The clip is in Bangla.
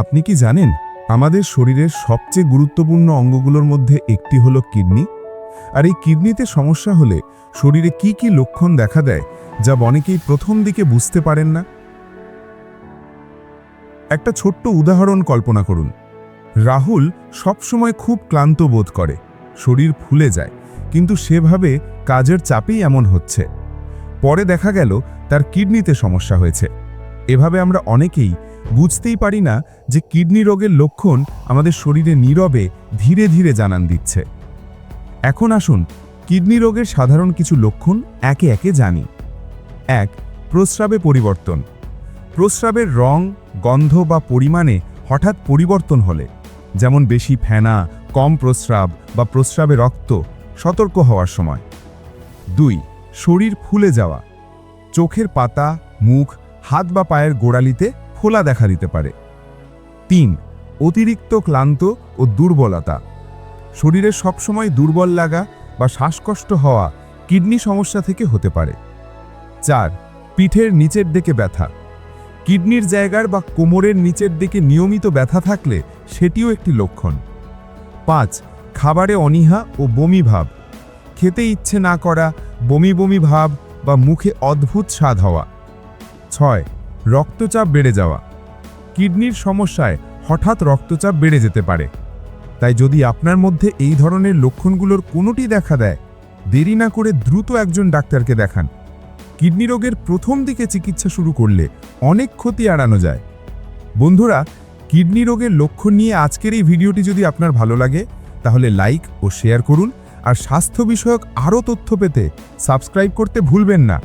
আপনি কি জানেন, আমাদের শরীরের সবচেয়ে গুরুত্বপূর্ণ অঙ্গগুলোর মধ্যে একটি হলো কিডনি? আর এই কিডনিতে সমস্যা হলে শরীরে কি কি লক্ষণ দেখা দেয়, যা অনেকেই প্রথম দিকে বুঝতে পারেন না? একটা ছোট্ট উদাহরণ কল্পনা করুন। রাহুল সবসময় খুব ক্লান্ত বোধ করে, শরীর ফুলে যায়, কিন্তু সেভাবে কাজের চাপেই এমন হচ্ছে। পরে দেখা গেল, তার কিডনিতে সমস্যা হয়েছে। এভাবে আমরা অনেকেই বুঝতেই পারি না যে কিডনি রোগের লক্ষণ আমাদের শরীরে নীরবে ধীরে ধীরে জানান দিচ্ছে। এখন আসুন কিডনি রোগের সাধারণ কিছু লক্ষণ একে একে জানি। এক, প্রস্রাবে পরিবর্তন। প্রস্রাবের রং, গন্ধ বা পরিমাণে হঠাৎ পরিবর্তন হলে, যেমন বেশি ফেনা, কম প্রস্রাব বা প্রস্রাবে রক্ত, সতর্ক হওয়ার সময়। দুই, শরীর ফুলে যাওয়া। চোখের পাতা, মুখ হাত বা পায়ের গোড়ালিতে ফোলা দেখা দিতে পারে। তিন, অতিরিক্ত ক্লান্ত ও দুর্বলতা। শরীরে সবসময় দুর্বল লাগা বা শ্বাসকষ্ট হওয়া কিডনি সমস্যা থেকে হতে পারে। চার, পিঠের নিচের দিকে ব্যথা। কিডনির জায়গার বা কোমরের নিচের দিকে নিয়মিত ব্যথা থাকলে সেটিও একটি লক্ষণ। পাঁচ, খাবারে অনীহা ও বমি ভাব। খেতে ইচ্ছে না করা, বমি বমি ভাব বা মুখে অদ্ভুত স্বাদ হওয়া। ছয়, রক্তচাপ বেড়ে যাওয়া। কিডনির সমস্যায় হঠাৎ রক্তচাপ বেড়ে যেতে পারে। তাই যদি আপনার মধ্যে এই ধরনের লক্ষণগুলোর কোনোটি দেখা দেয়, দেরি না করে দ্রুত একজন ডাক্তারকে দেখান। কিডনি রোগের প্রথম দিকে চিকিৎসা শুরু করলে অনেক ক্ষতি এড়ানো যায়। বন্ধুরা, কিডনি রোগের লক্ষণ নিয়ে আজকের এই ভিডিওটি যদি আপনার ভালো লাগে, তাহলে লাইক ও শেয়ার করুন। আর স্বাস্থ্য বিষয়ক আরও তথ্য পেতে সাবস্ক্রাইব করতে ভুলবেন না।